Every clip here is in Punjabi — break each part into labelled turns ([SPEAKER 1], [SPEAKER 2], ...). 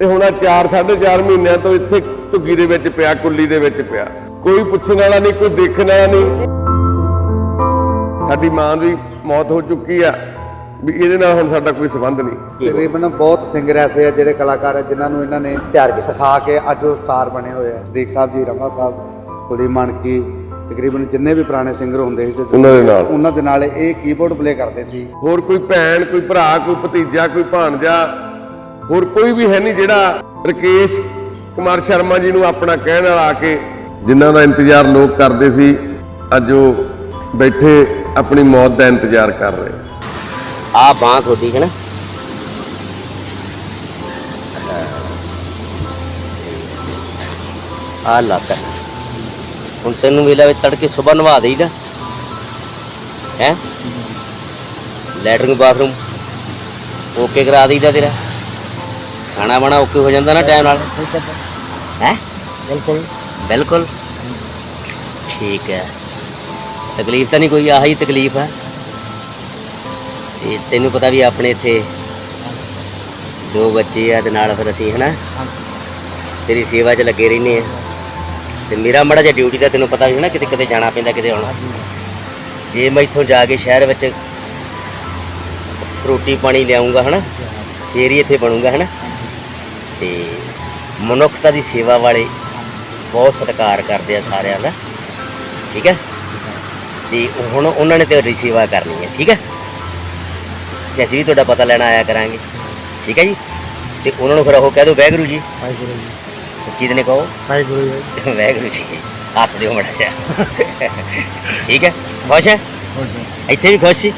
[SPEAKER 1] ਤੇ ਹੁਣ ਆ 4 4.5 ਮਹੀਨਿਆਂ ਤੋਂ ਇੱਥੇ ਝੁੱਗੀ ਦੇ ਵਿੱਚ ਪਿਆ ਕੁੱਲੀ ਦੇ ਵਿੱਚ ਪਿਆ। ਕੋਈ ਪੁੱਛਣ ਵਾਲਾ ਨਹੀਂ ਕੋਈ ਦੇਖਣ ਵਾਲਾ ਨਹੀਂ। ਸਾਡੀ ਮਾਂ ਦੀ ਮੌਤ ਹੋ ਚੁੱਕੀ ਆ ਵੀ ਇਹਦੇ ਨਾਲ ਹੁਣ ਸਾਡਾ ਕੋਈ ਸੰਬੰਧ ਨਹੀਂ।
[SPEAKER 2] ਤਕਰੀਬਨ ਬਹੁਤ ਸਿੰਗਰ ਐਸੇ ਆ ਜਿਹੜੇ ਕਲਾਕਾਰ ਆ ਜਿਨ੍ਹਾਂ ਨੂੰ ਇਹਨਾਂ ਨੇ
[SPEAKER 3] ਤਿਆਰ ਕੀਤਾ।
[SPEAKER 2] ਸਿਖਾ ਕੇ ਅੱਜ ਉਹ ਸਟਾਰ ਬਣੇ ਹੋਏ ਆ। ਸਦੀਕ ਸਾਹਿਬ ਜੀ ਰਮਾ ਸਾਹਿਬ ਕੁਲਦੀਪ ਮਾਨਕ ਜੀ ਤਕਰੀਬਨ ਜਿੰਨੇ ਵੀ ਪੁਰਾਣੇ ਸਿੰਗਰ ਹੁੰਦੇ ਸੀ
[SPEAKER 1] ਉਹਨਾਂ ਦੇ ਨਾਲ।
[SPEAKER 2] ਉਹਨਾਂ ਦੇ ਨਾਲ ਇਹ ਕੀਬੋਰਡ ਪਲੇ ਕਰਦੇ ਸੀ।
[SPEAKER 1] ਹੋਰ ਕੋਈ ਭੈਣ ਕੋਈ ਭਰਾ ਕੋਈ ਭਤੀਜਾ ਕੋਈ ਭਾਣਜਾ ਹੋਰ ਕੋਈ ਵੀ ਹੈ ਨਹੀਂ ਜਿਹੜਾ ਰਕੇਸ਼ ਕੁਮਾਰ ਸ਼ਰਮਾ ਜੀ ਨੂੰ ਆਪਣਾ ਕਹਿਣ ਵਾਲਾ ਆ ਕੇ ਜਿਨ੍ਹਾਂ ਦਾ ਇੰਤਜ਼ਾਰ ਲੋਕ ਕਰਦੇ ਸੀ, ਅੱਜ ਉਹ ਬੈਠੇ ਆਪਣੀ ਮੌਤ ਦਾ ਇੰਤਜ਼ਾਰ ਕਰ ਰਹੇ।
[SPEAKER 3] ਆ ਬਾਂਹ ਤੁਹਾਡੀ ਹੈ ਨਾ। ਆ ਲੱਤ ਹੁਣ ਤੈਨੂੰ ਵੇਲਾ ਵਿੱਚ ਤੜਕੇ ਸਵੇਰ ਨਵਾ ਦੇਈਦਾ। ਹੈ? ਲੈਟਰਿੰਗ ਬਾਥਰੂਮ ਓਕੇ ਕਰਾ ਦੇਈਦਾ ਤੇਰਾ। ਖਾਣਾ ਬਣਾ ਓਕੇ ਹੋ ਜਾਂਦਾ ਨਾ ਟਾਈਮ ਨਾਲ। ਹੈ? ਬਿਲਕੁਲ। ਬਿਲਕੁਲ। ਠੀਕ ਹੈ। ਤਕਲੀਫ ਤਾਂ ਨਹੀਂ ਕੋਈ ਆਹੀ ਤਕਲੀਫ ਹੈ। ਤੇ ਤੈਨੂੰ ਪਤਾ ਵੀ ਆਪਣੇ ਇੱਥੇ ਦੋ ਬੱਚੇ ਆ ਤੇ ਨਾਲ ਫਿਰ ਅਸੀਂ ਹਨਾ? ਤੇਰੀ ਸੇਵਾ 'ਚ ਲੱਗੇ ਰਹਿੰਦੇ ਆ। ਤੇ ਮੇਰਾ ਮੜਾ ਜਿਹਾ ਡਿਊਟੀ ਦਾ ਤੈਨੂੰ ਪਤਾ ਵੀ ਹੈ ਨਾ ਕਿਤੇ ਕਿਤੇ ਜਾਣਾ ਪੈਂਦਾ ਕਿਤੇ ਆਉਣਾ। ਜੇ ਮੈਂ ਇੱਥੋਂ ਜਾ ਕੇ ਸ਼ਹਿਰ ਵਿੱਚ ਰੋਟੀ ਪਾਣੀ ਲਿਆਉਂਗਾ ਹਨਾ? ਫੇਰ ਹੀ ਇੱਥੇ ਬਣੂਗਾ ਹਨਾ? ਤੇ ਮਨੁੱਖਤਾ ਦੀ ਸੇਵਾ ਵਾਲੇ ਬਹੁਤ ਸਤਿਕਾਰ ਕਰਦੇ ਆ ਸਾਰਿਆਂ ਦਾ। ਠੀਕ ਹੈ? ਤੇ ਹੁਣ ਉਹਨਾਂ ਨੇ ਤੁਹਾਡੀ ਸੇਵਾ ਕਰਨੀ ਹੈ ਠੀਕ ਹੈ? ਤੇ ਅਸੀਂ ਵੀ ਤੁਹਾਡਾ ਪਤਾ ਲੈਣ ਆਇਆ ਕਰਾਂਗੇ। ਠੀਕ ਹੈ ਜੀ? ਤੇ ਉਹਨਾਂ ਨੂੰ ਫਿਰ ਉਹ ਕਹਿ ਦਿਓ ਵਾਹਿਗੁਰੂ ਜੀ।
[SPEAKER 2] ਵਾਹਿਗੁਰੂ ਜੀ।
[SPEAKER 3] ਸੱਚੀ ਦਿਨੇ ਕਹੋ?
[SPEAKER 2] ਵਾਹਿਗੁਰੂ ਜੀ।
[SPEAKER 3] ਵਾਹਿਗੁਰੂ ਜੀ। ਹੱਸ ਦਿਓ ਮੜਾ ਠੀਕ ਹੈ? ਖੁਸ਼ ਹੈ? ਇੱਥੇ ਵੀ ਖੁਸ਼ ਸੀ?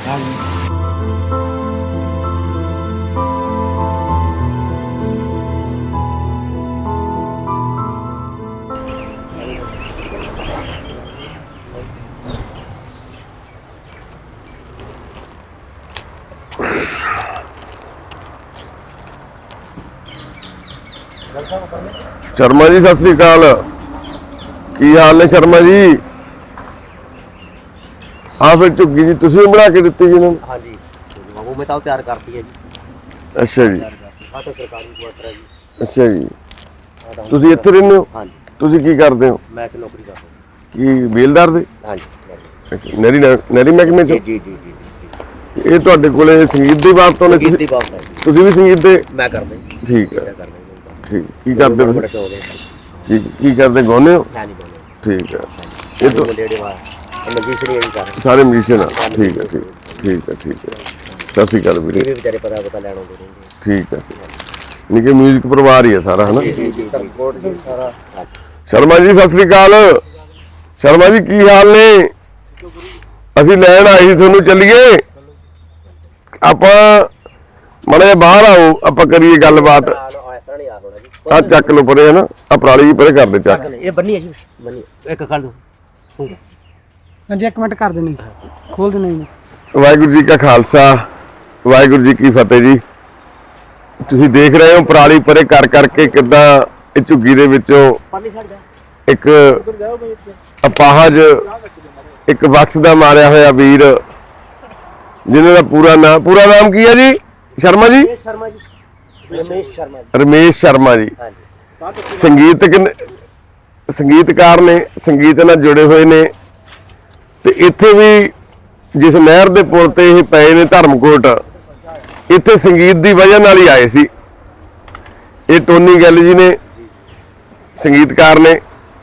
[SPEAKER 1] ਸ਼ਰਮਾ ਜੀ ਸਤਿ ਸ੍ਰੀ ਅਕਾਲ। ਕੀ ਹਾਲ ਨੇ ਸ਼ਰਮਾ ਜੀ? ਆ ਫਿਰ ਝੁੱਗੀ ਜੀ ਤੁਸੀਂ ਬਣਾ ਕੇ ਦਿੱਤੀ ਜੀ ਨੂੰ?
[SPEAKER 3] ਹਾਂਜੀ ਉਹ ਮੈਂ ਤਾਂ ਉਹ ਤਿਆਰ ਕਰਤੀ ਹੈ ਜੀ।
[SPEAKER 1] ਅੱਛਾ ਜੀ।
[SPEAKER 3] ਆਹ ਤਾਂ ਸਰਕਾਰੀ ਕੁਆਟਰ ਹੈ ਜੀ।
[SPEAKER 1] ਅੱਛਾ ਜੀ।
[SPEAKER 3] ਆਹ ਤਾਂ ਹੁਣ-
[SPEAKER 1] ਤੁਸੀਂ ਇੱਥੇ ਰਹਿੰਦੇ ਹੋ?
[SPEAKER 3] ਹਾਂਜੀ।
[SPEAKER 1] ਤੁਸੀਂ ਕੀ ਕਰਦੇ ਹੋ?
[SPEAKER 3] ਮੈਂ ਤੇ ਨੌਕਰੀ ਕਰਦਾ
[SPEAKER 1] ਕੀ ਬੇਲਦਾਰ ਦੇ?
[SPEAKER 3] ਹਾਂਜੀ।
[SPEAKER 1] ਅੱਛਾ, ਨਰੀ ਨਰੀ ਮਹਿਕਮੇ
[SPEAKER 3] ਜੀ
[SPEAKER 1] ਚ
[SPEAKER 3] ਜੀ ਜੀ ਜੀ।
[SPEAKER 1] ਇਹ ਤੁਹਾਡੇ ਕੋਲੇ ਸੰਗੀਤ ਦੀ ਬਾਤ ਤੋਂ ਨੇ? ਤੁਸੀਂ
[SPEAKER 3] ਦੀ ਬਾਤ ਹੈ ਜੀ।
[SPEAKER 1] ਤੁਸੀਂ ਵੀ ਸੰਗੀਤ ਦੇ?
[SPEAKER 3] ਮੈਂ ਕਰਦਾ ਜੀ।
[SPEAKER 1] ਠੀਕ
[SPEAKER 3] ਮੈਂ
[SPEAKER 1] ਹੈ
[SPEAKER 3] ਕਰਦਾ
[SPEAKER 1] ਠੀਕ ਕੀ ਕਰਦੇ
[SPEAKER 3] ਬੜਾ
[SPEAKER 1] ਤੁਸੀਂ
[SPEAKER 3] ਸ਼ੌਕ ਹੈ?
[SPEAKER 1] ਠੀਕ ਕੀ ਕਰਦੇ ਗਾਉਂਦੇ ਹੋ?
[SPEAKER 3] ਹਾਂਜੀ ਬੋਲੋ
[SPEAKER 1] ਠੀਕ ਹੈ।
[SPEAKER 3] ਇਹ
[SPEAKER 1] ਤੋਂ-
[SPEAKER 3] ਮੁੰਡੇ ਜਿਹੜੇ ਵਾ ਮਜੀਸ਼ਰੀ ਵੀ ਕਰ
[SPEAKER 1] ਸਾਰੇ ਮਿਊਜ਼ੀਸ਼ੀਅਨ ਆ ਠੀਕ ਹੈ ਠੀਕ ਠੀਕ ਹੈ ਠੀਕ ਹੈ। ਸਤਿ ਸ਼੍ਰੀ ਅਕਾਲ
[SPEAKER 3] ਇਹ
[SPEAKER 1] ਵੀਰੇ
[SPEAKER 3] ਵੀ ਵਿਚਾਰੇ ਪਤਾ ਪਤਾ ਲੈਣ ਆਉਂਦੇ ਰਹਿੰਦੇ
[SPEAKER 1] ਠੀਕ ਹੈ ਨਹੀਂ ਕਿ 뮤직 ਪਰਿਵਾਰ ਹੀ ਹੈ ਸਾਰਾ ਹਨਾ?
[SPEAKER 3] ਜੀ ਸਾਰਾ।
[SPEAKER 1] ਸ਼ਰਮਾ ਜੀ ਸਤਿ ਸ੍ਰੀ ਅਕਾਲ। ਸ਼ਰਮਾ ਜੀ ਕੀ ਹਾਲ ਨੇ? ਅਸੀਂ ਲੈਣ ਆਏ ਸੀ ਤੁਹਾਨੂੰ ਚੱਲੀਏ। ਆਪਾਂ ਮਾੜਾ ਜਿਹਾ ਬਾਹਰ ਆਓ ਆਪਾਂ ਕਰੀਏ ਗੱਲਬਾਤ।
[SPEAKER 3] ਆ
[SPEAKER 1] ਚੱਕ ਲੋ ਪਰੇ ਹਨਾ ਆ ਪਰਾਲੀ ਜੀ ਪਰੇ ਕਰ ਦੇ ਚੱਕ।
[SPEAKER 3] ਇਹ ਬੰਨੀ ਹੈ ਜੀ ਬੰਨੀ ਇੱਕ ਕਰ ਦੋ
[SPEAKER 4] ਹਾਂਜੀ ਇੱਕ ਮਿੰਟ ਕਰ ਦੇਣੀ ਖੋਲ ਦੇਣਾ ਜੀ।
[SPEAKER 1] ਵਾਹਿਗੁਰੂ ਜੀ ਕਾ ਖਾਲਸਾ ਵਾਹਿਗੁਰੂ ਜੀ ਕੀ ਫਤਿਹ ਜੀ। ਤੁਸੀਂ ਦੇਖ ਰਹੇ ਹੋ ਪਰਾਲੀ ਪਰੇ ਕਰ ਕਰਕੇ ਕਿੱਦਾਂ ਇਹ ਝੁੱਗੀ ਦੇ ਵਿੱਚੋਂ
[SPEAKER 3] ਪਾਣੀ ਛੱਡ ਜਾ।
[SPEAKER 1] ਇੱਕ ਅਪਾਹਜ ਇੱਕ ਵਕਸ ਦਾ ਮਾਰਿਆ ਹੋਇਆ ਵੀਰ ਜਿਨ੍ਹਾਂ ਦਾ ਪੂਰਾ ਨਾਮ ਪੂਰਾ ਨਾਮ ਕੀ ਹੈ ਜੀ? ਸ਼ਰਮਾ ਜੀ?
[SPEAKER 3] ਇਹ ਸ਼ਰਮਾ ਜੀ। ਰਮੇਸ਼ ਸ਼ਰਮਾ ਜੀ।
[SPEAKER 1] ਰਮੇਸ਼ ਸ਼ਰਮਾ ਜੀ। ਸੰਗੀਤਕ ਸੰਗੀਤਕਾਰ ਨੇ ਸੰਗੀਤ ਨਾਲ ਜੁੜੇ ਹੋਏ ਨੇ। ਤੇ ਇੱਥੇ ਵੀ ਜਿਸ ਨਹਿਰ ਦੇ ਪੁਲ ਤੇ ਇਹ ਪਏ ਨੇ ਧਰਮਕੋਟ ਇੱਥੇ ਸੰਗੀਤ ਦੀ ਵਜ੍ਹਾ ਨਾਲ ਹੀ ਆਏ ਸੀ। ਇਹ ਟੋਨੀ ਗੱਲ ਜੀ ਨੇ ਸੰਗੀਤਕਾਰ ਨੇ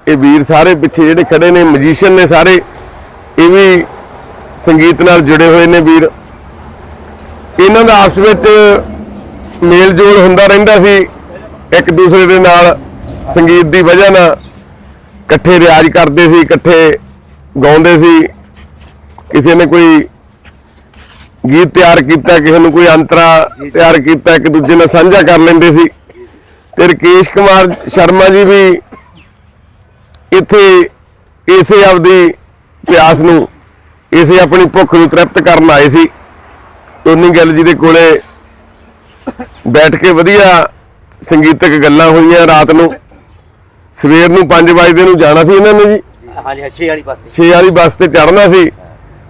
[SPEAKER 1] ਇਹ ਵੀਰ ਸਾਰੇ ਪਿੱਛੇ ਜਿਹੜੇ ਖੜੇ ਨੇ ਮੈਜੀਸ਼ੀਅਨ ਨੇ ਸਾਰੇ ਇਹ ਵੀ ਸੰਗੀਤ ਨਾਲ ਜੁੜੇ ਹੋਏ ਨੇ ਵੀਰ। ਇਹਨਾਂ ਦਾ ਆਪਸ ਵਿੱਚ ਮੇਲ ਜੋਲ ਹੁੰਦਾ ਰਹਿੰਦਾ ਸੀ, ਇੱਕ ਦੂਸਰੇ ਦੇ ਨਾਲ ਸੰਗੀਤ ਦੀ ਵਜ੍ਹਾ ਨਾਲ। ਇਕੱਠੇ ਰਿਆਜ਼ ਕਰਦੇ ਸੀ, ਇਕੱਠੇ ਗਾਉਂਦੇ ਸੀ। ਕਿਸੇ ਨੇ ਕੋਈ ਗੀਤ ਤਿਆਰ ਕੀਤਾ, ਕਿਸੇ ਨੂੰ ਕੋਈ ਅੰਤਰਾ ਤਿਆਰ ਕੀਤਾ, ਇੱਕ ਦੂਜੇ ਨਾਲ ਸਾਂਝਾ ਕਰ ਲੈਂਦੇ ਸੀ। ਤੇ ਰਕੇਸ਼ ਕੁਮਾਰ ਸ਼ਰਮਾ ਜੀ ਵੀ ਇੱਥੇ ਇਸੇ ਆਪਦੀ ਪਿਆਸ ਨੂੰ, ਇਸੇ ਆਪਣੀ ਭੁੱਖ ਨੂੰ ਤ੍ਰਿਪਤ ਕਰਨ ਆਏ ਸੀ। ਟੋਨੀ ਗੱਲ ਜੀ ਦੇ ਕੋਲੇ ਬੈਠ ਕੇ ਵਧੀਆ ਸੰਗੀਤਕ ਗੱਲਾਂ ਹੋਈਆਂ ਰਾਤ ਨੂੰ। ਸਵੇਰ ਨੂੰ 5 ਵਜੇ ਨੂੰ ਜਾਣਾ ਸੀ ਇਹਨਾਂ ਨੇ ਜੀ।
[SPEAKER 3] ਹਾਂਜੀ ਅੱਛੇ ਵਾਲੀ ਪਾਸੇ
[SPEAKER 1] 6 ਵਾਲੀ ਬੱਸ ਤੇ ਚੜ੍ਹਨਾ ਸੀ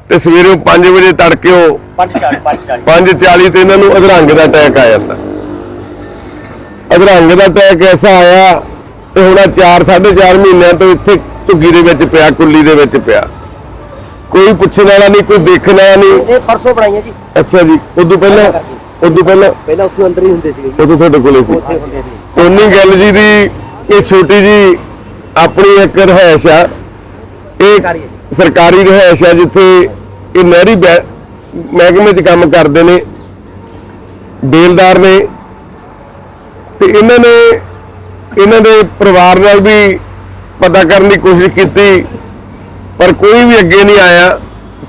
[SPEAKER 1] ਤੇ ਸਵੇਰੇ 5 ਵਜੇ ਤੜਕੇ ਉਹ
[SPEAKER 3] ਪੰਜ ਚਾਲੀ ਪੰਜ ਚਾਲੀ।
[SPEAKER 1] 5:40 ਤੇ ਇਹਨਾਂ ਨੂੰ ਅਧਰੰਗ ਦਾ ਅਟੈਕ ਆ ਜਾਂਦਾ। ਅਧਰੰਗ ਦਾ ਅਟੈਕ ਐਸਾ ਆਇਆ ਤੇ ਹੁਣ 4 4.5 ਮਹੀਨਿਆਂ ਤੋਂ ਇੱਥੇ ਝੁੱਗੀ ਦੇ ਵਿੱਚ ਪਿਆ ਕੁੱਲੀ ਦੇ ਵਿੱਚ ਪਿਆ। ਕੋਈ ਪੁੱਛਣ ਵਾਲਾ ਨਹੀਂ ਕੋਈ ਦੇਖਣ ਵਾਲਾ ਨਹੀਂ।
[SPEAKER 3] ਇਹ ਪਰਸੋਂ ਬਣਾਈਆਂ ਜੀ।
[SPEAKER 1] ਅੱਛਾ ਜੀ ਉਦੋਂ ਪਹਿਲਾਂ ਉਦੋਂ ਪਹਿਲਾਂ
[SPEAKER 3] ਪਹਿਲਾਂ ਉੱਥੇ ਅੰਦਰ ਹੀ ਹੁੰਦੇ ਸੀਗੇ ਜੀ।
[SPEAKER 1] ਤੁਹਾਡੇ ਕੋਲੇ ਸੀ।
[SPEAKER 3] ਉੱਥੇ
[SPEAKER 1] ਗੱਲ ਜੀ ਦੀ ਇਹ ਛੋਟੀ ਜੀ ਆਪਣੀ ਇੱਕ ਰਹਿਸ਼ ਆ। ਇਹ
[SPEAKER 3] ਸਰਕਾਰੀ।
[SPEAKER 1] ਸਰਕਾਰੀ ਆ ਜਿੱਥੇ ਇਹ ਨਹਿਰੀ ਬੈ- ਮਹਿਕਮੇ 'ਚ ਕੰਮ ਕਰਦੇ ਨੇ ਬੇਲਦਾਰ ਨੇ ਤੇ ਇਹਨਾਂ ਨੇ ਇਹਨਾਂ ਦੇ ਪਰਿਵਾਰ ਨਾਲ ਵੀ ਪਤਾ ਕਰਨ ਦੀ ਕੋਸ਼ਿਸ਼ ਕੀਤੀ ਪਰ ਕੋਈ ਵੀ ਅੱਗੇ ਨਹੀਂ ਆਇਆ।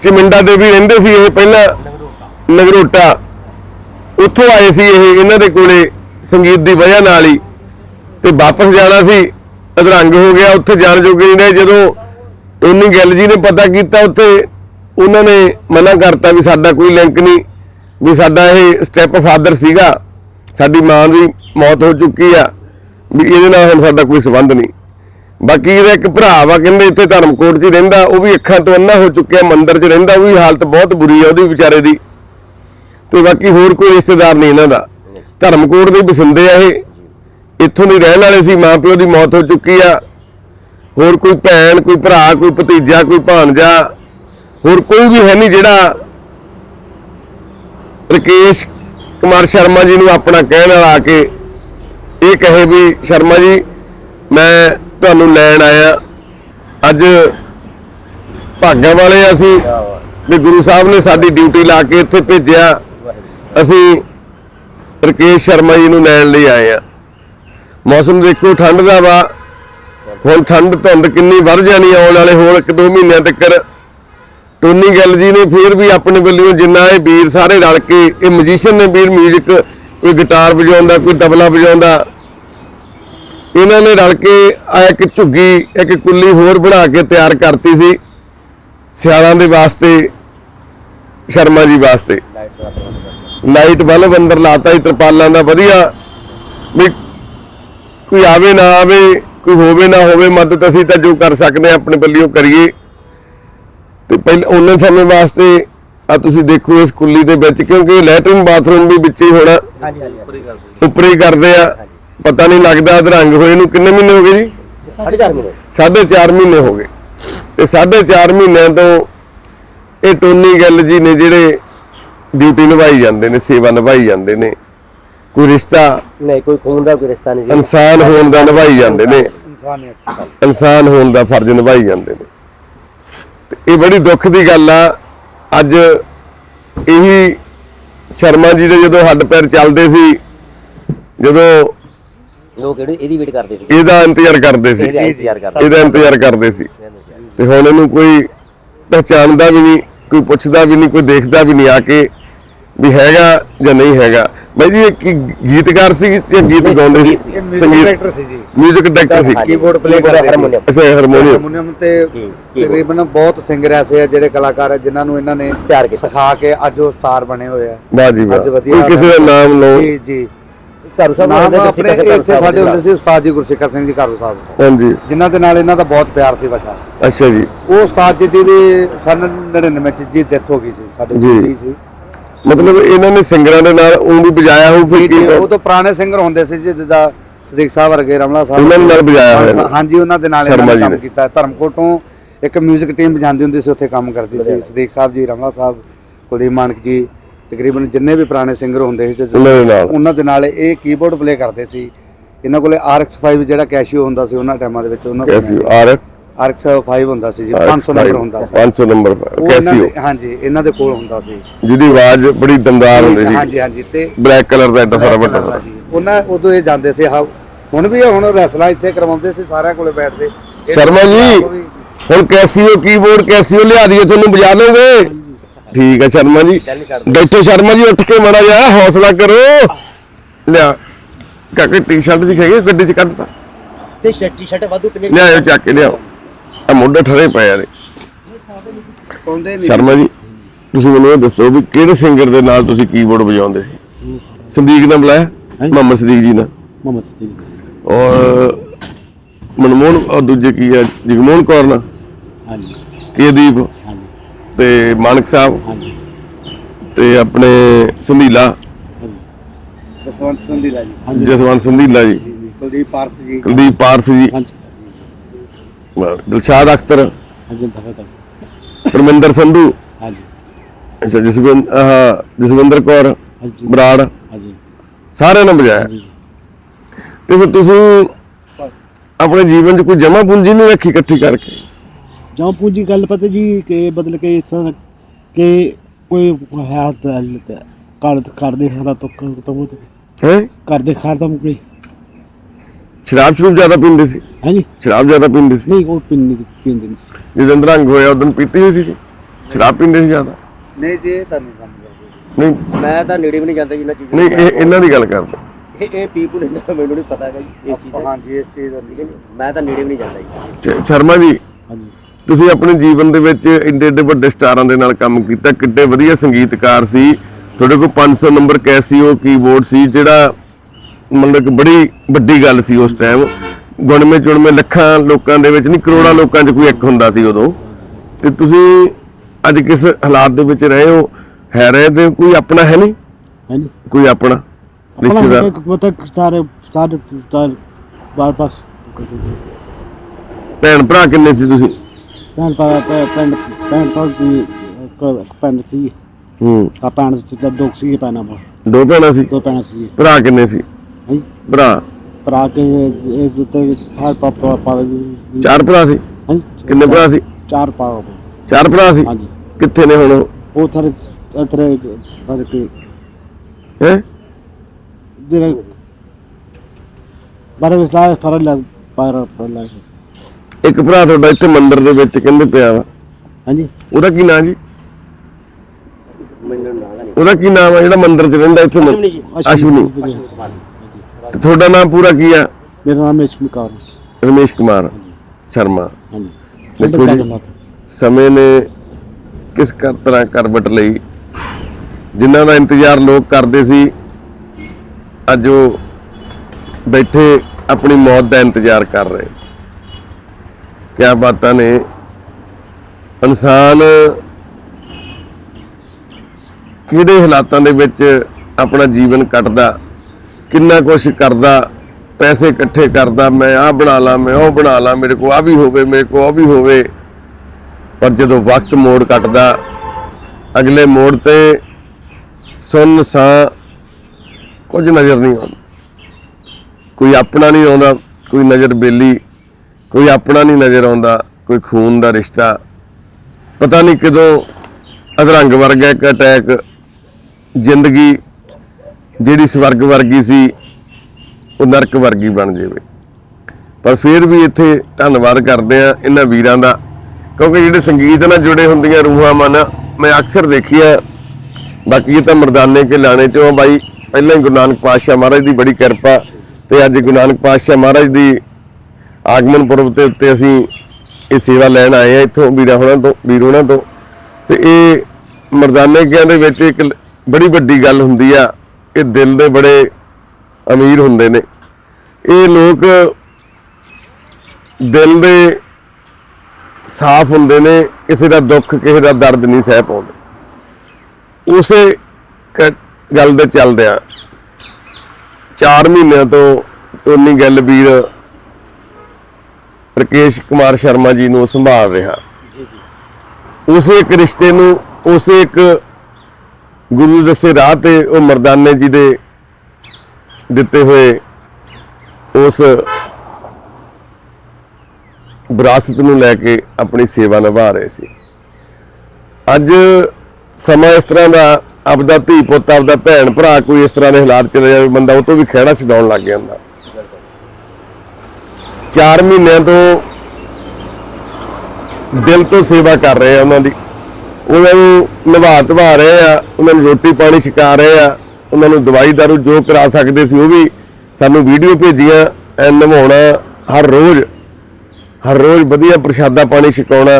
[SPEAKER 1] ਚਮਿੰਡਾ ਦੇ ਵੀ ਰਹਿੰਦੇ ਸੀ ਇਹ ਪਹਿਲਾਂ ਨਗਰੋਟਾ। ਉੱਥੋਂ ਆਏ ਸੀ ਇਹ, ਇਹਨਾਂ ਦੇ ਕੋਲੇ ਸੰਗੀਤ ਦੀ ਵਜ੍ਹਾ ਨਾਲ ਹੀ ਤੇ ਵਾਪਸ ਜਾਣਾ ਸੀ। ਅਧਰੰਗ ਹੋ ਗਿਆ ਉੱਥੇ ਜਾਣ ਜੋਗੇ ਨਹੀਂ ਰਹੇ ਜਦੋਂ ਟੋਨੀ ਗਿੱਲ ਜੀ ਨੇ ਪਤਾ ਕੀਤਾ ਉੱਥੇ, ਉਹਨਾਂ ਨੇ ਮਨਾ ਕਰਤਾ ਵੀ ਸਾਡਾ ਕੋਈ ਲਿੰਕ ਨਹੀਂ, ਵੀ ਸਾਡਾ ਇਹ ਸਟੈਪ ਫਾਦਰ ਸੀਗਾ। ਸਾਡੀ ਮਾਂ ਦੀ ਮੌਤ ਹੋ ਚੁੱਕੀ ਆ, ਵੀ ਇਹਦੇ ਨਾਲ ਹੁਣ ਸਾਡਾ ਕੋਈ ਸਬੰਧ ਨਹੀਂ। ਬਾਕੀ ਇਹਦਾ ਇੱਕ ਭਰਾ ਵਾ, ਕਹਿੰਦੇ ਇੱਥੇ ਧਰਮਕੋਟ 'ਚ ਹੀ ਰਹਿੰਦਾ, ਉਹ ਵੀ ਅੱਖਾਂ ਤੋਂ ਅੰਨਾ ਹੋ ਚੁੱਕਿਆ, ਮੰਦਰ 'ਚ ਰਹਿੰਦਾ ਉਹ ਵੀ ਹਾਲਤ ਬਹੁਤ ਬੁਰੀ ਆ, ਉਹਦੀ ਵਿਚਾਰੇ ਦੀ। ਤੇ ਬਾਕੀ ਹੋਰ ਕੋਈ ਰਿਸ਼ਤੇਦਾਰ ਨਹੀਂ ਇਹਨਾਂ ਦਾ। ਧਰਮਕੋਟ ਦੇ ਬਸਿੰਦੇ ਆ ਇਹ। ਇੱਥੋਂ ਦੇ ਰਹਿਣ ਵਾਲੇ ਸੀ ਮਾਂ ਪਿਓ ਦੀ ਮੌਤ ਹੋ ਚੁੱਕੀ ਆ। ਹੋਰ ਕੋਈ ਭੈਣ, ਕੋਈ ਭਰਾ, ਕੋਈ ਭਤੀਜਾ, ਕੋਈ ਭਾਣਜਾ, ਹੋਰ ਕੋਈ ਵੀ ਹੈ ਨਹੀਂ ਜਿਹੜਾ ਰਕੇਸ਼ ਕੁਮਾਰ ਸ਼ਰਮਾ ਜੀ ਨੂੰ ਆਪਣਾ ਕਹਿਣ ਵਾਲਾ ਆ ਕੇ ਇਹ ਕਹੇ ਵੀ, ਸ਼ਰਮਾ ਜੀ, ਮੈਂ ਤੁਹਾਨੂੰ ਲੈਣ ਆਇਆ। ਅੱਜ ਭਾਗਾਂ ਵਾਲੇ ਆ ਅਸੀਂ ਵੀ ਗੁਰੂ ਸਾਹਿਬ ਨੇ ਸਾਡੀ ਡਿਊਟੀ ਲਾ ਕੇ ਇੱਥੇ ਭੇਜਿਆ। ਅਸੀਂ ਰਕੇਸ਼ ਸ਼ਰਮਾ ਜੀ ਨੂੰ ਲੈਣ ਲਈ ਆਏ ਆ। ਮੌਸਮ ਦੇਖੋ, ਠੰਡ ਦਾ ਵਾ। ਹੁਣ ਠੰਡ ਧੁੰਦ ਕਿੰਨੀ ਵੱਧ ਜਾਣੀ ਆਉਣ ਵਾਲੇ ਹੋਰ ਇੱਕ ਦੋ ਮਹੀਨਿਆਂ ਤੱਕ ਟੋਨੀ ਗਿੱਲ ਜੀ ਨੇ ਫੇਰ ਵੀ ਆਪਣੇ ਵੱਲੋਂ ਜਿੰਨਾ ਇਹ ਵੀਰ ਸਾਰੇ ਰਲ ਕੇ, ਇਹ ਮਿਊਜ਼ੀਸ਼ੀਅਨ ਨੇ ਵੀਰ 뮤직 ਕੋਈ ਗਿਟਾਰ ਵਜਾਉਂਦਾ, ਕੋਈ ਤਬਲਾ ਵਜਾਉਂਦਾ। ਇਹਨਾਂ ਨੇ ਰਲ ਕੇ ਆ ਇੱਕ ਝੁੱਗੀ, ਇੱਕ ਕੁੱਲੀ ਹੋਰ ਬਣਾ ਕੇ ਤਿਆਰ ਕਰਤੀ ਸੀ, ਸਿਆਲਾਂ ਦੇ ਵਾਸਤੇ, ਸ਼ਰਮਾ ਜੀ ਵਾਸਤੇ। ਲਾਈਟ ਬਲਬ ਅੰਦਰ ਲਾਤਾ ਹੀ ਤਰਪਾਲਾਂ ਦਾ ਵਧੀਆ। ਵੀ ਕੋਈ ਆਵੇ ਨਾ ਆਵੇ ਕੋਈ ਹੋਵੇ ਨਾ ਹੋਵੇ ਮਦਦ ਅਸੀਂ ਤਾਂ ਜੋ ਕਰ ਸਕਦੇ ਹਾਂ ਆਪਣੇ ਵੱਲੋਂ ਕਰੀਏ। ਤੇ ਪਹਿਲੇ ਉਹਨਾਂ ਸਮੇਂ ਵਾਸਤੇ ਆ ਤੁਸੀਂ ਦੇਖੋ ਇਸ ਕੁੱਲੀ ਦੇ ਵਿੱਚ ਕਿਉਂਕਿ ਲੈਟਰਿਨ ਬਾਥਰੂਮ ਵੀ ਵਿੱਚ ਹੀ ਹੋਣਾ।
[SPEAKER 3] ਹਾਂਜੀ ਹਾਂਜੀ
[SPEAKER 1] ਉੱਪਰ ਹੀ ਕਰਦੇ ਆ। ਪਤਾ ਨਹੀਂ ਲੱਗਦਾ ਅਧਰੰਗ ਹੋਏ ਨੂੰ ਕਿੰਨੇ ਮਹੀਨੇ ਹੋ ਗਏ ਜੀ?
[SPEAKER 3] ਸਾਢੇ ਚਾਰ ਮਿੰਟ
[SPEAKER 1] ਸਾਢੇ ਚਾਰ ਮਹੀਨੇ ਹੋ ਗਏ। ਤੇ ਸਾਢੇ ਚਾਰ ਮਹੀਨਿਆਂ ਤੋਂ ਇਹ ਟੋਨੀ ਗਿੱਲ ਜੀ ਨੇ ਜਿਹੜੇ ਡਿਊਟੀ ਨਿਭਾਈ ਜਾਂਦੇ ਨੇ ਸੇਵਾ ਨਿਭਾਈ ਜਾਂਦੇ ਨੇ। ਕੋਈ ਰਿਸ਼ਤਾ
[SPEAKER 3] ਨਹੀਂ ਕੋਈ ਖੂਨ ਦਾ ਕੋਈ ਰਿਸ਼ਤਾ ਨਹੀਂ ਜੀ।
[SPEAKER 1] ਇਨਸਾਨ ਹੋਣ ਦਾ ਨਿਭਾਈ ਜਾਂਦੇ ਨੇ।
[SPEAKER 2] ਇਨਸਾਨੀਅਤ
[SPEAKER 1] ਇਨਸਾਨ ਹੋਣ ਦਾ ਫਰਜ਼ ਨਿਭਾਈ ਜਾਂਦੇ ਨੇ। ਤੇ ਇਹ ਬੜੀ ਦੁੱਖ ਦੀ ਗੱਲ ਆ। ਅੱਜ ਇਹੀ ਸ਼ਰਮਾ ਜੀ ਦੇ ਜਦੋਂ ਹੱਡ ਪੈਰ ਚੱਲਦੇ ਸੀ ਜਦੋਂ
[SPEAKER 3] ਲੋਕ ਇਹਦੀ ਇਹਦੀ ਵੇਟ ਕਰਦੇ ਸੀ।
[SPEAKER 1] ਇਹਦਾ ਇੰਤਜ਼ਾਰ ਕਰਦੇ ਸੀ।
[SPEAKER 3] ਇਹਦਾ ਇੰਤਜ਼ਾਰ ਕਰਦੇ
[SPEAKER 1] ਇਹਦਾ ਇੰਤਜ਼ਾਰ ਕਰਦੇ ਸੀ। ਤੇ ਹੁਣ ਇਹਨੂੰ ਕੋਈ ਪਹਿਚਾਣਦਾ ਵੀ ਨਹੀਂ ਕੋਈ ਪੁੱਛਦਾ ਵੀ ਨਹੀਂ ਕੋਈ ਦੇਖਦਾ ਵੀ ਨਹੀਂ ਆ ਕੇ ਵੀ ਹੈਗਾ ਜਾਂ ਨਹੀਂ ਹੈਗਾ। ਬਾਈ ਜੀ ਇਹ ਕੀ ਗੀਤਕਾਰ ਸੀ ਜਾਂ ਗੀਤ ਗਾਉਂਦੇ
[SPEAKER 3] ਸੰਗੀਤ
[SPEAKER 1] ਸੀ?
[SPEAKER 3] ਸੀ।
[SPEAKER 2] ਮਿਊਜ਼ਿਕ ਡਾਇਰੈਕਟਰ ਸੀ ਜੀ।
[SPEAKER 1] ਮਿਊਜ਼ਿਕ ਡਾਇਰੈਕਟਰ ਸੀ।
[SPEAKER 2] ਕੀਬੋਰਡ play ਕਰਦੇ ਸੀ।
[SPEAKER 3] ਹਾਰਮੋਨੀਅਮ
[SPEAKER 1] ਅੱਛਾ ਹਾਰਮੋਨੀਅਮ
[SPEAKER 2] ਹਾਰਮੋਨੀਅਮ ਤੇ ਤਕਰੀਬਨ ਬਹੁਤ ਸਿੰਗਰ ਐਸੇ ਆ ਜਿਹੜੇ ਕਲਾਕਾਰ ਆ ਜਿਨ੍ਹਾਂ ਨੂੰ ਇਹਨਾਂ ਨੇ
[SPEAKER 3] ਪਿਆਰ ਕੀਤਾ।
[SPEAKER 2] ਸਿਖਾ ਕੇ ਅੱਜ ਉਹ ਸਟਾਰ ਬਣੇ ਹੋਏ ਆ।
[SPEAKER 1] ਵਾਹ ਜੀ ਵਾਹ। ਕੋਈ ਕਿਸੇ ਦਾ ਨਾਮ ਲਓ।
[SPEAKER 2] ਜੀ ਜੀ।
[SPEAKER 3] ਘਰ ਸਾਹਿਬ
[SPEAKER 2] ਨਾਮ ਆਪਣੇ
[SPEAKER 3] ਕਿਸੇ
[SPEAKER 2] ਇੱਥੇ ਸਾਡੇ ਹੁੰਦੇ ਸੀ ਉਸਤਾਦ ਜੀ ਗੁਰਸਿੱਖਾ ਸਿੰਘ ਜੀ ਘਾਰੂ ਸਾਹਿਬ।
[SPEAKER 1] ਹਾਂਜੀ।
[SPEAKER 2] ਜਿਨ੍ਹਾਂ ਦੇ ਨਾਲ ਇਹਨਾਂ ਦਾ ਬਹੁਤ ਪਿਆਰ ਸੀ ਵੱਡਾ।
[SPEAKER 1] ਅੱਛਾ ਜੀ।
[SPEAKER 2] ਉਹ ਉਸਤਾਦ ਜੀ ਦੀ ਵੀ ਸਨ 99 ਚ ਜੀ ਡੈਥ ਹੋ ਗਈ ਸੀ ਸਾਡੇ
[SPEAKER 1] ਜੀ।
[SPEAKER 2] ਜੀ ਸੀ
[SPEAKER 1] ਮਤਲਬ ਇਹਨਾਂ ਨੇ ਸਿੰਗਰਾਂ ਦੇ ਨਾਲ ਉਹ ਵੀ ਵਜਾਇਆ ਹੋਊ ਫਿਰ ਕੀ
[SPEAKER 2] ਉਹ ਤਾਂ ਪੁਰਾਣੇ ਸਿੰਗਰ ਹੁੰਦੇ ਸੀ ਜਿੱਦਾਂ ਸਦੀਕ ਸਾਹਿਬ ਵਰਗੇ ਰਮਲਾ ਸਾਹਿਬ
[SPEAKER 1] ਉਹਨਾਂ ਨਾਲ ਵਜਾਇਆ ਹੋਇਆ
[SPEAKER 2] ਹਾਂਜੀ ਉਹਨਾਂ ਦੇ ਨਾਲ ਇਹਨਾਂ ਨੇ ਕੰਮ। ਕੀਤਾ। ਧਰਮਕੋਟ ਇੱਕ 뮤직 ਟੀਮ ਜਾਂਦੀ ਹੁੰਦੀ ਸੀ ਉੱਥੇ ਕੰਮ ਕਰਦੀ ਸੀ। ਸਦੀਕ ਸਾਹਿਬ ਜੀ ਰਮਲਾ ਸਾਹਿਬ ਕੁਲਦੀਪ ਮਾਨਕ ਜੀ ਤਕਰੀਬਨ ਜਿੰਨੇ ਵੀ ਪੁਰਾਣੇ ਸਿੰਗਰ ਹੁੰਦੇ ਸੀ
[SPEAKER 1] ਉਹਨਾਂ ਦੇ ਨਾਲ।
[SPEAKER 2] ਇਹ ਕੀਬੋਰਡ ਪਲੇ ਕਰਦੇ ਸੀ। ਇਹਨਾਂ ਕੋਲੇ RX5 ਜਿਹੜਾ ਕੈਸ਼ੀਓ ਹੁੰਦਾ ਸੀ ਉਹਨਾਂ ਟਾਈਮਾਂ ਦੇ ਵਿੱਚ ਉਹਨਾਂ
[SPEAKER 1] ਕੈਸੀ ਆਰ
[SPEAKER 2] RX5 ਹੁੰਦਾ ਸੀ ਜੀ 500 ਨੰਬਰ ਹੁੰਦਾ ਸੀ।
[SPEAKER 1] 500 ਨੰਬਰ
[SPEAKER 2] ਉਹ ਇਹਨਾਂ
[SPEAKER 1] ਕੈਸੀਓ
[SPEAKER 2] ਦੇ ਹਾਂਜੀ ਇਹਨਾਂ ਦੇ ਕੋਲ ਹੁੰਦਾ ਸੀ।
[SPEAKER 1] ਜਿਹਦੀ ਆਵਾਜ਼ ਬੜੀ ਦਮਦਾਰ ਹੁੰਦੀ ਸੀ।
[SPEAKER 2] ਹਾਂਜੀ ਹਾਂਜੀ ਤੇ
[SPEAKER 1] ਬਲੈਕ ਕਲਰ ਦਾ ਐਡਾ ਸਾਰਾ
[SPEAKER 2] Black color ਦਾ
[SPEAKER 1] ਵੱਡਾ
[SPEAKER 2] ਜੀ। ਉਹਨਾਂ ਉਦੋਂ ਇਹ ਜਾਂਦੇ ਸੀ ਹਾਂ ਹੁਣ ਵੀ ਇਹ ਹੁਣ ਰੈਸਲਾ ਇੱਥੇ ਕਰਵਾਉਂਦੇ ਸੀ ਸਾਰਿਆਂ ਕੋਲੇ ਬੈਠਦੇ। ਇਹ
[SPEAKER 1] ਸ਼ਰਮਾ ਜੀ
[SPEAKER 2] ਉਹ ਵੀ-
[SPEAKER 1] ਹੁਣ ਕੈਸੀਓ ਕੀਬੋਰਡ ਕੈਸੀਓ ਲਿਆ ਦਈਏ ਤੁਹਾਨੂੰ ਵਜਾ ਲਓਗੇ ਠੀਕ ਹੈ ਸ਼ਰਮਾ ਜੀ।
[SPEAKER 3] ਚੱਲ ਨਹੀਂ ਛੱਡਦੇ।
[SPEAKER 1] ਬੈਠੋ ਸ਼ਰਮਾ ਜੀ ਉੱਠ ਕੇ ਮਾੜਾ ਜਾ ਹੌਸਲਾ ਕਰੋ। ਲਿਆ। ਕਾਕੇ ਟੀ-ਸ਼ਰਟ ਜੀ ਖਾਈਏ ਗੱਡੀ 'ਚ ਕੱਢਤਾ।
[SPEAKER 3] ਤੇ ਸ਼ਰਟ ਟੀ-ਸ਼ਰਟ ਵਾਧੂ ਕਿੰਨੇ
[SPEAKER 1] ਲਿਆਓ ਚੱਕ ਕੇ ਲਿਆਓ। ਆ ਮੋਢੇ ਠਰੇ ਪਏ ਆ ਨੇ
[SPEAKER 2] ਪਾਉਂਦੇ ਨਹੀਂ।
[SPEAKER 1] ਸ਼ਰਮਾ ਜੀ ਤੁਸੀਂ ਮੈਨੂੰ ਇਹ ਦੱਸੋ ਵੀ ਕਿਹੜੇ ਸਿੰਗਰ ਦੇ ਨਾਲ ਤੁਸੀਂ ਕੀਬੋਰਡ ਵਜਾਉਂਦੇ ਸੀ? ਸਦੀਕ ਨੇ ਬੁਲਾਇਆ? ਮੁਹੰਮਦ ਸਦੀਕ ਜੀ ਨੇ
[SPEAKER 5] ਮੁਹੰਮਦ ਸਦੀਕ
[SPEAKER 1] ਔਰ ਮਨਮੋਹਨ ਔਰ ਦੂਜੇ ਕੀ ਹੈ ਜਗਮੋਹਨ ਕੌਰ ਨਾਲ?
[SPEAKER 5] ਹਾਂਜੀ।
[SPEAKER 1] ਕੇਦੀਪ
[SPEAKER 5] ਹਾਂਜੀ।
[SPEAKER 1] ਤੇ ਮਾਨਕ ਸਾਹਿਬ?
[SPEAKER 5] ਹਾਂਜੀ।
[SPEAKER 1] ਤੇ ਆਪਣੇ ਸੰਧੀਲਾ
[SPEAKER 2] ਜਸਵੰਤ ਸੰਧੀਲਾ ਜੀ।
[SPEAKER 1] ਜਸਵੰਤ ਸੰਧੀਲਾ ਜੀ।
[SPEAKER 2] ਕੁਲਦੀਪ ਪਾਰਸ ਜੀ।
[SPEAKER 1] ਕੁਲਦੀਪ ਪਾਰਸ ਜੀ।
[SPEAKER 5] ਹਾਂਜੀ।
[SPEAKER 1] ਦਿਲਸ਼ਾਦ ਅਖਤਰ
[SPEAKER 5] ਹਾਂਜੀ
[SPEAKER 1] ਪਰਮਿੰਦਰ ਸੰਧੂ
[SPEAKER 5] ਹਾਂਜੀ
[SPEAKER 1] ਅੱਛਾ ਜਸਵਿੰਦਰ ਆਹ ਜਸਵਿੰਦਰ ਕੌਰ
[SPEAKER 5] ਹਾਂਜੀ
[SPEAKER 1] ਬਰਾੜ
[SPEAKER 5] ਹਾਂਜੀ
[SPEAKER 1] ਸਾਰਿਆਂ ਨੇ ਤੇ ਫਿਰ ਤੁਸੀਂ ਆਪਣੇ ਜੀਵਨ 'ਚ ਕੋਈ ਜਮਾ ਪੂੰਜੀ ਨਹੀਂ ਰੱਖੀ ਇਕੱਠੀ ਕਰਕੇ
[SPEAKER 5] ਜਾਂ ਪੂੰਜੀ ਗੱਲ ਪਤਾ ਜੀ ਕਿ ਬਦਲ ਕੇ ਇਸ ਤਰ੍ਹਾਂ ਕਿ ਕੋਈ ਹੈ ਤਾਂ ਕਰ ਕਰਦੇ ਖਾਦਾ ਤੋਂ ਤੋਂ
[SPEAKER 1] ਹੈ
[SPEAKER 5] ਕਰਦੇ ਖਾਦਾ ਮੁਕੇ
[SPEAKER 1] ਸ਼ਰਾਬ ਸ਼ਰੂਬ ਜ਼ਿਆਦਾ ਪੀਂਦੇ ਸੀ।
[SPEAKER 5] ਹਾਂਜੀ।
[SPEAKER 1] ਸ਼ਰਾਬ ਜ਼ਿਆਦਾ ਪੀਂਦੇ ਸੀ।
[SPEAKER 5] ਨਹੀਂ ਉਹ ਪੀਂਦੇ ਨਹੀਂ ਸੀ।
[SPEAKER 1] ਜਦੋਂ ਅੰਦਰੰਗ ਹੋਇਆ ਉਦੋਂ ਪੀਤੀ ਹੋਈ ਸੀ? ਸ਼ਰਾਬ ਪੀਂਦੇ ਸੀ ਜ਼ਿਆਦਾ।
[SPEAKER 2] ਨਹੀਂ ਜੀ ਇਹ ਤਾਂ ਨਹੀਂ ਕੰਮ ਕਰਦੇ।
[SPEAKER 1] ਨਹੀਂ।
[SPEAKER 3] ਮੈਂ ਤਾਂ ਨੇੜੇ ਵੀ ਨਹੀਂ ਜਾਂਦਾ ਜੀ ਇਹਨਾਂ ਚੀਜ਼ਾਂ
[SPEAKER 1] ਨਹੀਂ ਇਹ ਇਹਨਾਂ ਦੀ ਗੱਲ ਕਰਦਾ।
[SPEAKER 3] ਇਹ ਇਹ ਪੀਪੂ ਨੇ ਮੈਨੂੰ ਨਹੀਂ ਪਤਾ ਹੈਗਾ ਜੀ ਇਹ ਚੀਜ਼।
[SPEAKER 2] ਆਪਾਂ ਹਾਂਜੀ ਇਸ ਚੀਜ਼ ਦਾ ਨਹੀਂ।
[SPEAKER 3] ਮੈਂ ਤਾਂ ਨੇੜੇ ਵੀ ਨਹੀਂ ਜਾਂਦਾ ਜੀ।
[SPEAKER 1] ਸ਼ਰਮਾ ਜੀ
[SPEAKER 5] ਹਾਂਜੀ।
[SPEAKER 1] ਤੁਸੀਂ ਆਪਣੇ ਜੀਵਨ ਦੇ ਵਿੱਚ ਇੰਨੇ ਏਡੇ ਵੱਡੇ ਸਟਾਰਾਂ ਦੇ ਨਾਲ ਕੰਮ ਕੀਤਾ ਕਿੱਡੇ ਵਧੀਆ ਸੰਗੀਤਕਾਰ ਸੀ। ਤੁਹਾਡੇ ਕੋਲ 500 ਨੰਬਰ ਕੈਸੀਓ ਕੀਬੋਰਡ ਸੀ ਜਿਹੜਾ ਮਤਲਬ ਕਿ ਬੜੀ ਵੱਡੀ ਗੱਲ ਸੀ ਉਸ ਟਾਈਮ ਗੁਣਵੇਂ ਚੁਣਵੇਂ ਲੱਖਾਂ ਲੋਕਾਂ ਦੇ ਵਿੱਚ ਨਹੀਂ ਕਰੋੜਾਂ ਲੋਕਾਂ 'ਚ ਕੋਈ ਇੱਕ ਹੁੰਦਾ ਸੀ ਉਦੋਂ। ਤੇ ਤੁਸੀਂ ਅੱਜ ਕਿਸ ਹਾਲਾਤ ਦੇ ਵਿੱਚ ਰਹੇ ਹੋ? ਹੈ ਰਹੇ ਤੇ ਕੋਈ ਆਪਣਾ ਹੈ ਨਹੀਂ?
[SPEAKER 5] ਹਾਂਜੀ।
[SPEAKER 1] ਕੋਈ ਆਪਣਾ ਰਿਸ਼ਤੇਦਾਰ?
[SPEAKER 5] ਮਤਲਬ ਸਾਰੇ ਸਾਰੇ ਸਾਰੇ ਬਾਰ ਪਾਸ
[SPEAKER 1] ਭੈਣ ਭਰਾ ਕਿੰਨੇ ਸੀ ਤੁਸੀਂ?
[SPEAKER 5] ਪੈਣ ਪਾ ਪੈਣ ਪੈਣ ਤੋਂ ਦੀ ਪੈਣ ਸੀ।
[SPEAKER 1] ਹੂੰ।
[SPEAKER 5] ਆ ਪੈਣ ਸੀ ਦੋ ਸੀ ਪੈਣਾ ਬਾ
[SPEAKER 1] ਦੋ ਭੈਣਾਂ ਸੀ?
[SPEAKER 5] ਦੋ ਪੈਣਾ ਸੀ
[SPEAKER 1] ਭਰਾ ਕਿੰਨੇ ਸੀ?
[SPEAKER 5] ਹਾਂਜੀ
[SPEAKER 1] ਭਰਾ?
[SPEAKER 5] ਭਰਾ ਕੇ ਇੱਕ ਤੇ ਚਾਰ ਪਾਪਾ ਪਾ
[SPEAKER 1] ਚਾਰ ਭਰਾ ਸੀ?
[SPEAKER 5] ਹਾਂਜੀ
[SPEAKER 1] ਕਿੰਨੇ ਭਰਾ ਸੀ?
[SPEAKER 5] ਚਾਰ ਪਾ
[SPEAKER 1] ਚਾਰ ਭਰਾ ਸੀ?
[SPEAKER 5] ਹਾਂਜੀ।
[SPEAKER 1] ਕਿੱਥੇ ਨੇ ਹੁਣ
[SPEAKER 5] ਉਹ? ਸਾਰੇ ਅਤਰੇ ਬਾਰੇ ਕੇ
[SPEAKER 1] ਹੈ?
[SPEAKER 5] ਜਿਹੜੇ ਬਾਰੇ ਵਿਸਾਰ ਫਰਲ ਲੱਗ ਪਾਰ ਪਰ ਲੱਗ
[SPEAKER 1] ਇੱਕ ਭਰਾ ਤੁਹਾਡਾ ਇੱਥੇ ਮੰਦਿਰ ਦੇ ਵਿੱਚ ਕਹਿੰਦੇ ਪਿਆ ਵਾ।
[SPEAKER 5] ਹਾਂਜੀ।
[SPEAKER 1] ਉਹਦਾ ਕੀ ਨਾਂ ਜੀ?
[SPEAKER 3] ਮੈਨੂੰ ਨਾਲ ਨਹੀਂ
[SPEAKER 1] ਉਹਦਾ ਕੀ ਨਾਮ ਆ ਜਿਹੜਾ ਮੰਦਿਰ 'ਚ ਰਹਿੰਦਾ ਇੱਥੇ?
[SPEAKER 3] ਅਸ਼ਵਨੀ
[SPEAKER 1] ਤੇ ਤੁਹਾਡਾ ਨਾਮ ਪੂਰਾ ਕੀ ਆ?
[SPEAKER 5] ਮੇਰਾ ਨਾਮ ਕੌਰ ਹੈ।
[SPEAKER 1] ਰਮੇਸ਼ ਕੁਮਾਰ ਸ਼ਰਮਾ।
[SPEAKER 5] ਹਾਂਜੀ।
[SPEAKER 1] ਦੇਖੋ ਜੀ।
[SPEAKER 5] ਜੀ
[SPEAKER 1] ਸਮੇਂ ਨੇ ਕਿਸ ਕਰ ਤਰ੍ਹਾਂ ਕਰਵਟ ਲਈ? ਜਿਨ੍ਹਾਂ ਦਾ ਇੰਤਜ਼ਾਰ ਲੋਕ ਕਰਦੇ ਸੀ ਅੱਜ ਉਹ ਬੈਠੇ ਆਪਣੀ ਮੌਤ ਦਾ ਇੰਤਜ਼ਾਰ ਕਰ ਰਹੇ। ਕਿਆ ਬਾਤਾਂ ਨੇ? ਇਨਸਾਨ ਕਿਹੜੇ ਹਾਲਾਤਾਂ ਦੇ ਵਿੱਚ ਆਪਣਾ ਜੀਵਨ ਕੱਟਦਾ? ਕਿੰਨਾ ਕੁਛ ਕਰਦਾ, ਪੈਸੇ ਇਕੱਠੇ ਕਰਦਾ, ਮੈਂ ਆਹ ਬਣਾ ਲਾਂ, ਮੈਂ ਉਹ ਬਣਾ ਲਾਂ, ਮੇਰੇ ਕੋਲ ਆ ਵੀ ਹੋਵੇ, ਮੇਰੇ ਕੋਲ ਉਹ ਵੀ ਹੋਵੇ। ਪਰ ਜਦੋਂ ਵਕਤ ਮੋੜ ਕੱਟਦਾ, ਅਗਲੇ ਮੋੜ ਤੇ ਸੁੰਨ ਸਾਂ ਕੁਝ ਨਜ਼ਰ ਨਹੀਂ ਆਉਂਦਾ। ਕੋਈ ਆਪਣਾ ਨਹੀਂ ਆਉਂਦਾ, ਕੋਈ ਨਜ਼ਰ ਬੇਲੀ, ਕੋਈ ਆਪਣਾ ਨਹੀਂ ਨਜ਼ਰ ਆਉਂਦਾ, ਕੋਈ ਖੂਨ ਦਾ ਰਿਸ਼ਤਾ। ਪਤਾ ਨਹੀਂ ਕਦੋਂ ਅਧਰੰਗ ਵਰਗਾ ਇੱਕ ਅਟੈਕ ਜ਼ਿੰਦਗੀ ਜਿਹੜੀ ਸਵਰਗ ਵਰਗੀ ਸੀ, ਉਹ ਨਰਕ ਵਰਗੀ ਬਣ ਜਾਵੇ। ਪਰ ਫਿਰ ਵੀ ਇੱਥੇ ਧੰਨਵਾਦ ਕਰਦੇ ਆ ਇਹਨਾਂ ਵੀਰਾਂ ਦਾ, ਕਿਉਂਕਿ ਜਿਹੜੇ ਸੰਗੀਤ ਨਾਲ ਜੁੜੇ ਹੁੰਦੀਆਂ ਰੂਹਾਂ ਮਨ, ਮੈਂ ਅਕਸਰ ਦੇਖਿਆ ਬਾਕੀ ਇਹ ਤਾਂ ਮਰਦਾਨੇ ਕੇ ਲਾਣੇ ਚੋਂ ਬਾਈ, ਪਹਿਲਾਂ ਹੀ ਗੁਰੂ ਨਾਨਕ ਪਾਤਸ਼ਾਹ ਮਹਾਰਾਜ ਦੀ ਬੜੀ ਕਿਰਪਾ ਤੇ ਅੱਜ ਗੁਰੂ ਨਾਨਕ ਪਾਤਸ਼ਾਹ ਮਹਾਰਾਜ ਦੀ ਆਗਮਨ ਪੁਰਬ ਤੇ ਉੱਤੇ ਅਸੀਂ ਇਹ ਸੇਵਾ ਲੈਣ ਆਏ ਆ ਇੱਥੋਂ ਵੀਰਾਂ ਹੋਣਾ ਤੋਂ, ਵੀਰ ਤੋਂ। ਤੇ ਇਹ ਮਰਦਾਨੇ ਕਿਆਂ ਦੇ ਵਿੱਚ ਇੱਕ ਬੜੀ ਵੱਡੀ ਗੱਲ ਹੁੰਦੀ ਆ। ਇਹ ਦਿਲ ਦੇ ਬੜੇ ਅਮੀਰ ਹੁੰਦੇ ਨੇ। ਇਹ ਲੋਕ ਦਿਲ ਦੇ ਸਾਫ਼ ਹੁੰਦੇ ਨੇ ਕਿਸੇ ਦਾ ਦੁੱਖ ਕਿਸੇ ਦਾ ਦਰਦ ਨਹੀਂ ਸਹਿ ਪਾਉਂਦੇ। ਉਸੇ ਗੱਲ ਦੇ ਚੱਲਦਿਆਂ 4 ਮਹੀਨਿਆਂ ਤੋਂ ਟੋਨੀ ਗੱਲ ਵੀਰ ਰਕੇਸ਼ ਕੁਮਾਰ ਸ਼ਰਮਾ ਜੀ ਨੂੰ ਸੰਭਾਲ ਰਿਹਾ। ਉਸੇ ਇੱਕ ਰਿਸ਼ਤੇ ਨੂੰ ਉਸੇ ਇੱਕ ਗੁਰੂ ਦੱਸੇ ਰਾਹ ਤੇ ਉਹ ਮਰਦਾਨੇ ਜੀ ਦੇ ਦਿੱਤੇ ਹੋਏ ਉਸ ਵਿਰਾਸਤ ਨੂੰ ਲੈ ਕੇ ਆਪਣੀ ਸੇਵਾ ਨਿਭਾ ਰਹੇ ਸੀ। ਅੱਜ ਸਮਾਂ ਇਸ ਤਰ੍ਹਾਂ ਦਾ ਆਪਦਾ ਧੀ ਪੁੱਤ, ਆਪਦਾ ਭੈਣ ਭਰਾ ਕੋਈ ਇਸ ਤਰ੍ਹਾਂ ਦੇ ਹਾਲਾਤ ਚਲੇ ਜਾਵੇ, ਬੰਦਾ ਉਹ ਤੋਂ ਵੀ ਖਹਿੜਾ ਛਡਾਉਣ ਲੱਗ ਜਾਂਦਾ। 4 ਮਹੀਨਿਆਂ ਤੋਂ ਦਿਲ ਤੋਂ ਸੇਵਾ ਕਰ ਰਹੇ ਆ ਉਹਨਾਂ ਦੀ। ਉਹਨਾਂ ਨੂੰ ਨਿਭਾ ਧਵਾ ਰਹੇ ਆ, ਉਹਨਾਂ ਨੂੰ ਰੋਟੀ ਪਾਣੀ ਛਕਾ ਰਹੇ ਆ, ਉਹਨਾਂ ਨੂੰ ਦਵਾਈ ਦਾਰੂ ਜੋ ਕਰਾ ਸਕਦੇ ਸੀ ਉਹ ਵੀ ਸਾਨੂੰ ਵੀਡੀਓ ਭੇਜੀਆਂ ਐ ਨਿਭਾਉਣਾ ਹਰ ਰੋਜ਼ ਹਰ ਰੋਜ਼ ਵਧੀਆ ਪ੍ਰਸ਼ਾਦਾ ਪਾਣੀ ਛਕਾਉਣਾ,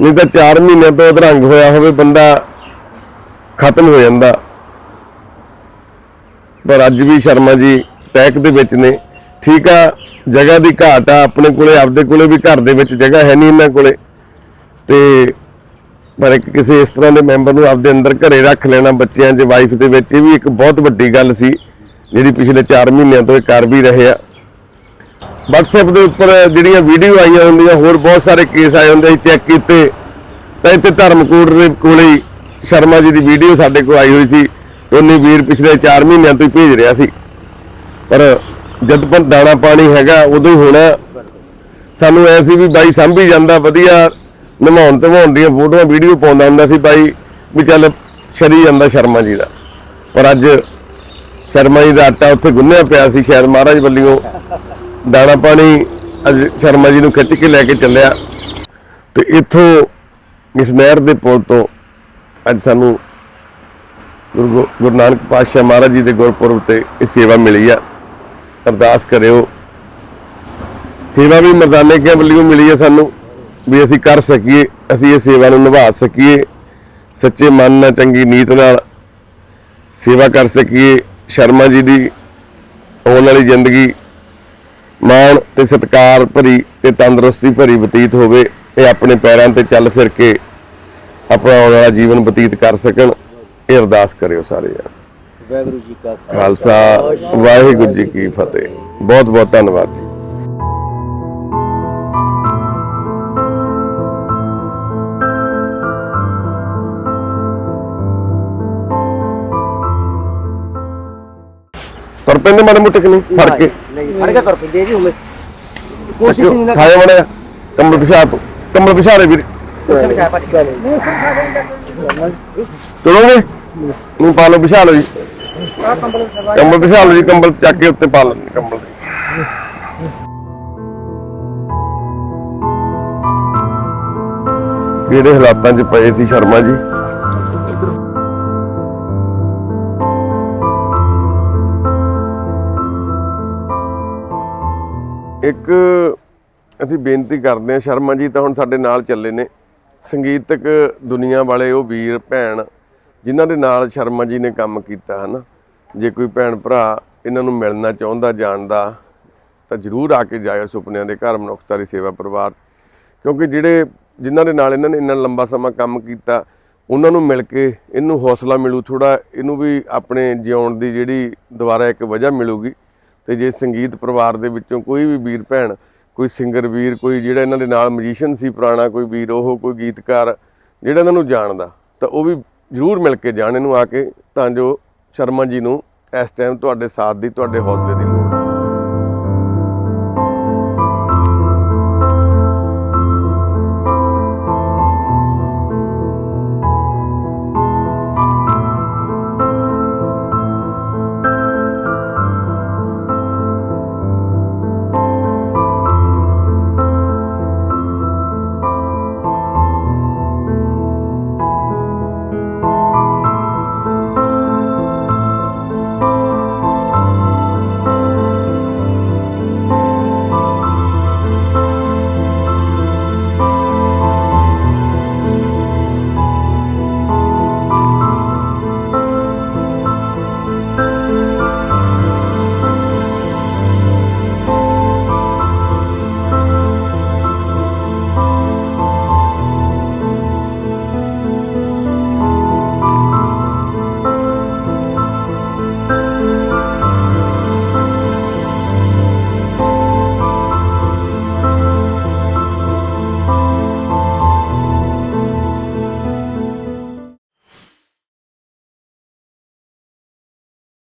[SPEAKER 1] ਨਹੀਂ ਤਾਂ 4 ਮਹੀਨਿਆਂ ਤੋਂ ਅਧਰੰਗ ਹੋਇਆ ਹੋਵੇ ਬੰਦਾ, ਖਤਮ ਹੋ ਜਾਂਦਾ। ਪਰ ਅੱਜ ਵੀ ਸ਼ਰਮਾ ਜੀ ਟੈਕ ਦੇ ਵਿੱਚ ਨੇ। ਠੀਕ ਆ, ਜਗ੍ਹਾ ਦੀ ਘਾਟ ਆ, ਆਪਣੇ ਕੋਲੇ, ਆਪਦੇ ਕੋਲੇ ਵੀ ਘਰ ਦੇ ਵਿੱਚ ਜਗ੍ਹਾ ਹੈ ਨਹੀਂ ਇਹਨਾਂ ਕੋਲੇ। ਤੇ ਪਰ ਇੱਕ ਕਿਸੇ ਇਸ ਤਰ੍ਹਾਂ ਦੇ ਮੈਂਬਰ ਨੂੰ ਆਪਦੇ ਅੰਦਰ ਘਰੇ ਰੱਖ ਲੈਣਾ ਬੱਚਿਆਂ 'ਚ ਵਾਈਫ ਦੇ ਵਿੱਚ, ਇਹ ਵੀ ਇੱਕ ਬਹੁਤ ਵੱਡੀ ਗੱਲ ਸੀ, ਜਿਹੜੀ ਪਿਛਲੇ 4 ਮਹੀਨਿਆਂ ਤੋਂ ਇਹ ਕਰ ਵੀ ਰਹੇ ਆ। WhatsApp ਦੇ ਉੱਪਰ ਜਿਹੜੀਆਂ ਵੀਡੀਓ ਆਈਆਂ ਹੁੰਦੀਆਂ, ਹੋਰ ਬਹੁਤ ਸਾਰੇ ਕੇਸ ਆਏ ਹੁੰਦੇ ਸੀ ਚੈੱਕ ਕੀਤੇ। ਤਾਂ ਇੱਥੇ ਧਰਮਕੋਟ ਦੇ ਕੋਲੇ ਹੀ ਸ਼ਰਮਾ ਜੀ ਦੀ ਵੀਡੀਓ ਸਾਡੇ ਕੋਲ ਆਈ ਹੋਈ ਸੀ, ਉਹਨੇ ਵੀਰ ਪਿਛਲੇ 4 ਮਹੀਨਿਆਂ ਤੋਂ ਹੀ ਭੇਜ ਰਿਹਾ ਸੀ। ਪਰ ਜਦ ਪਰ ਦਾਣਾ ਪਾਣੀ ਹੈਗਾ, ਉਦੋਂ ਹੀ ਹੋਣਾ। ਸਾਨੂੰ ਐ ਸੀ ਵੀ ਬਾਈ ਸੰਭੀ ਜਾਂਦਾ, ਵਧੀਆ ਨਿਭਾਉਣ ਤੇ ਨਿਭਾਉਣ ਦੀਆਂ ਫੋਟੋਆਂ ਵੀਡੀਓ ਪਾਉਂਦਾ ਹੁੰਦਾ ਸੀ ਬਾਈ ਵੀ ਚੱਲ ਛਰੀ ਜਾਂਦਾ ਸ਼ਰਮਾ ਜੀ ਦਾ। ਪਰ ਅੱਜ ਸ਼ਰਮਾ ਜੀ ਦਾ ਆਟਾ ਉੱਥੇ ਗੁੰਨਿਆ ਪਿਆ ਸੀ, ਸ਼ਾਇਦ ਮਹਾਰਾਜ ਵੱਲੋਂ ਦਾਣਾ ਪਾਣੀ ਅੱਜ ਸ਼ਰਮਾ ਜੀ ਨੂੰ ਖਿੱਚ ਕੇ ਲੈ ਕੇ ਚੱਲਿਆ। ਤੇ ਇੱਥੋਂ ਇਸ ਨਹਿਰ ਦੇ ਪੁਲ ਤੋਂ ਅੱਜ ਸਾਨੂੰ ਗੁਰੂ ਗੋ- ਗੁਰੂ ਨਾਨਕ ਪਾਤਸ਼ਾਹ ਮਹਾਰਾਜ ਜੀ ਦੇ ਗੁਰਪੁਰਬ ਤੇ ਇਹ ਸੇਵਾ ਮਿਲੀ ਆ। ਅਰਦਾਸ ਕਰਿਓ। ਸੇਵਾ ਵੀ ਮਰਦਾਨੇ ਕੇ ਵੱਲੋਂ ਮਿਲੀ ਹੈ ਸਾਨੂੰ? ਵੀ ਅਸੀਂ ਕਰ ਸਕੀਏ ਅਸੀਂ ਇਹ ਸੇਵਾ ਨੂੰ ਨਿਭਾ ਸਕੀਏ ਸੱਚੇ ਮਨ ਨਾਲ ਚੰਗੀ ਨੀਤ ਨਾਲ ਸੇਵਾ ਕਰ ਸਕੀਏ ਸ਼ਰਮਾ ਜੀ ਦੀ ਆਉਣ ਵਾਲੀ ਜ਼ਿੰਦਗੀ ਮਾਣ ਤੇ ਸਤਿਕਾਰ ਭਰੀ ਤੇ ਤੰਦਰੁਸਤੀ ਭਰੀ ਬਤੀਤ ਹੋਵੇ ਇਹ ਆਪਣੇ ਪੈਰਾਂ ਤੇ ਚੱਲ ਫਿਰ ਕੇ ਆਪਣਾ ਆਉਣ ਵਾਲਾ ਜੀਵਨ ਬਤੀਤ ਕਰ ਸਕਣ ਇਹ ਅਰਦਾਸ ਕਰਿਓ ਸਾਰੇ ਯਾਰ
[SPEAKER 3] ਵਾਹਿਗੁਰੂ ਜੀ ਕਾ
[SPEAKER 1] ਖਾਲਸਾ। ਵਾਹਿਗੁਰੂ ਜੀ ਕੀ ਫਤਿਹ। ਬਹੁਤ ਬਹੁਤ ਧੰਨਵਾਦ ਤੁਰ ਪੈਂਦੇ ਮਾੜੇ ਮੋਟੇ ਕਿ ਨਹੀਂ ਫੜ ਕੇ
[SPEAKER 3] ਫੜ ਕੇ ਤੁਰ ਪੈਂਦੇ ਜੀ ਹੁਮੇ
[SPEAKER 4] ਕੋਸ਼ਿਸ਼ ਨਹੀਂ ਨਾ
[SPEAKER 1] ਖਾਏ ਮੜਿਆ ਕੰਬਲ ਪਿਛਾ ਕੰਬਲ ਪਿਛਾ ਲੈ ਵੀਰ ਚਲੋਗੇ ਨੂੰ ਪਾ ਲਓ ਪਿਛਾ ਲਓ ਜੀ ਕੰਬਲ ਲਓ ਜੀ ਕੰਬਲ ਚੱਕ ਕੇ ਉੱਤੇ ਪਾ ਲਓ ਜੀ ਕੰਬਲ ਕਿਹੜੇ ਹਾਲਾਤਾਂ 'ਚ ਪਏ ਸੀ ਸ਼ਰਮਾ ਜੀ ਇੱਕ ਅਸੀਂ ਬੇਨਤੀ ਕਰਦੇ ਹਾਂ, ਸ਼ਰਮਾ ਜੀ ਤਾਂ ਹੁਣ ਸਾਡੇ ਨਾਲ ਚੱਲੇ ਨੇ। ਸੰਗੀਤਕ ਦੁਨੀਆ ਵਾਲੇ ਉਹ ਵੀਰ, ਭੈਣ, ਜਿਨ੍ਹਾਂ ਦੇ ਨਾਲ ਸ਼ਰਮਾ ਜੀ ਨੇ ਕੰਮ ਕੀਤਾ ਹੈ ਨਾ ਜੇ ਕੋਈ ਭੈਣ ਭਰਾ ਇਹਨਾਂ ਨੂੰ ਮਿਲਣਾ ਚਾਹੁੰਦਾ, ਜਾਣਦਾ, ਤਾਂ ਜਰੂਰ ਆ ਕੇ ਜਾਇਓ ਸੁਪਨਿਆਂ ਦੇ ਘਰ ਮਨੁੱਖਤਾ ਦੀ ਸੇਵਾ ਪਰਿਵਾਰ ਕਿਉਂਕਿ ਜਿਹੜੇ, ਜਿਨ੍ਹਾਂ ਦੇ ਨਾਲ ਇਹਨਾਂ ਨੇ ਇੰਨਾ ਲੰਬਾ ਸਮਾਂ ਕੰਮ ਕੀਤਾ, ਉਹਨਾਂ ਨੂੰ ਮਿਲ ਕੇ ਇਹਨੂੰ ਹੌਸਲਾ ਮਿਲੂ ਥੋੜਾ ਇਹਨੂੰ ਵੀ ਆਪਣੇ ਜਿਉਣ ਦੀ ਜਿਹੜੀ ਦੁਬਾਰਾ ਇੱਕ ਵਜ੍ਹਾ ਮਿਲੂਗੀ। ਤੇ ਜੇ ਸੰਗੀਤ ਪਰਿਵਾਰ ਦੇ ਵਿੱਚੋਂ ਕੋਈ ਵੀ ਵੀਰ ਭੈਣ, ਕੋਈ ਸਿੰਗਰ ਵੀਰ, ਕੋਈ ਜਿਹੜਾ ਇਹਨਾਂ ਦੇ ਨਾਲ ਮਿਊਜ਼ੀਸ਼ੀਅਨ ਸੀ ਪੁਰਾਣਾ ਕੋਈ ਵੀਰ, ਉਹ ਕੋਈ ਗੀਤਕਾਰ, ਜਿਹੜਾ ਇਹਨਾਂ ਨੂੰ ਜਾਣਦਾ, ਤਾਂ ਉਹ ਵੀ ਜ਼ਰੂਰ ਮਿਲ ਕੇ ਜਾਣ ਇਹਨੂੰ ਆ ਕੇ, ਤਾਂ ਜੋ ਸ਼ਰਮਾ ਜੀ ਨੂੰ ਇਸ ਟਾਈਮ ਤੁਹਾਡੇ ਸਾਥ ਦੀ, ਤੁਹਾਡੇ ਹੌਸਲੇ ਦੀ ਲੋੜ